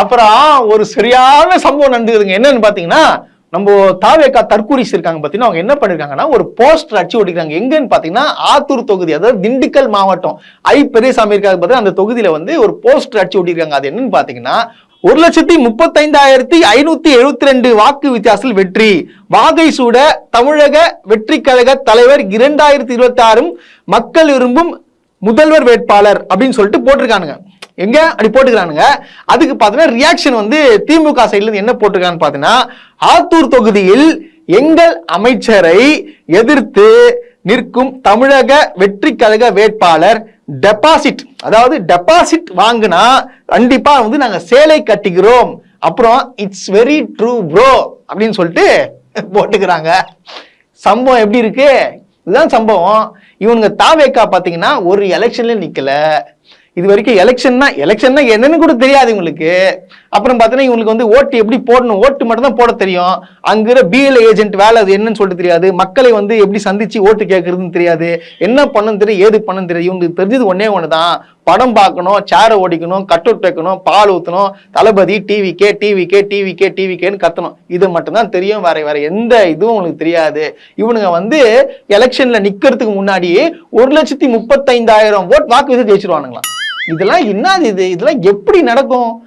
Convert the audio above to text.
அப்புறம் ஒரு சரியான சம்பவம் நடந்துக்குதுங்க என்னன்னு பாத்தீங்கன்னா நம்ம தாவேக்கா தற்கூரிஸ் இருக்காங்க பாத்தீங்கன்னா அவங்க என்ன பண்ணிருக்காங்கன்னா ஒரு போஸ்டர் அடிச்சு ஓட்டிருக்காங்க எங்கன்னு பாத்தீங்கன்னா ஆத்தூர் தொகுதி அதாவது திண்டுக்கல் மாவட்டம் ஐ பெரியசாமி இருக்காங்க பார்த்தா அந்த தொகுதியில வந்து ஒரு போஸ்டர் அடிச்சு ஓட்டிருக்காங்க அது என்னன்னு பாத்தீங்கன்னா ஒரு லட்சத்தி முப்பத்தைந்தாயிரத்தி ஐநூத்தி எழுபத்தி ரெண்டு வாக்கு வித்தியாசத்தில் வெற்றி. வாகை சூட தமிழக வெற்றி கழக தலைவர் இரண்டாயிரத்தி இருபத்தி ஆறும் மக்கள் விரும்பும் முதல்வர் வேட்பாளர் அப்படின்னு சொல்லிட்டு போட்டிருக்கானுங்க. எங்க? அப்படி போட்டுக்கிறானுங்க. அதுக்கு பார்த்தீங்கன்னா ரியாக்ஷன் வந்து திமுக சைடுல இருந்து என்ன போட்டிருக்கான்னு பார்த்தீங்கன்னா ஆத்தூர் தொகுதியில் எங்கள் அமைச்சரை எதிர்த்து நிற்கும் தமிழக வெற்றி கழக வேட்பாளர் டெபாசிட் அதாவது டெபாசிட் வாங்கினா கண்டிப்பா வந்து நாங்க சேலை கட்டிக்கிறோம். அப்புறம் இட்ஸ் வெரி ட்ரூ ப்ரோ அப்படின்னு சொல்லிட்டு போட்டுக்கிறாங்க. சம்பவம் எப்படி இருக்கு? இதுதான் சம்பவம். இவனுங்க தாவேக்கா பாத்தீங்கன்னா ஒரு எலெக்ஷன்ல நிக்கல. இது வரைக்கும் எலெக்ஷன்னா எலெக்ஷன்னா என்னன்னு கூட தெரியாது இவங்களுக்கு. அப்புறம் பார்த்தீங்கன்னா இவங்களுக்கு வந்து ஓட்டு எப்படி போடணும்? ஓட்டு மட்டும் தான் போட தெரியும். அங்கிற பிஎல் ஏஜென்ட் வேலை அது என்னன்னு சொல்லிட்டு தெரியாது. மக்களை வந்து எப்படி சந்திச்சு ஓட்டு கேட்கறதுன்னு தெரியாது. என்ன பண்ணணும் தெரியும் ஏது பண்ணணும் தெரியும் இவங்களுக்கு தெரிஞ்சது ஒன்னே ஒன்று தான் படம் பார்க்கணும் சேரை ஓடிக்கணும் கட் அவுட் வைக்கணும் பால் ஊற்றணும் தளபதி டிவிக்கே டிவிக்கே டிவிக்கே டிவிக்கேன்னு கத்தணும். இது மட்டும்தான் தெரியும். வேற வேற எந்த இதுவும் உங்களுக்கு தெரியாது. இவனுங்க வந்து எலெக்ஷன்ல நிக்கிறதுக்கு முன்னாடி ஒரு லட்சத்தி முப்பத்தைந்தாயிரம் ஓட் வாக்கு விசை ஜெயிச்சிருவானுங்களாம். இதெல்லாம் என்னது இது? இதெல்லாம் எப்படி நடக்கும்?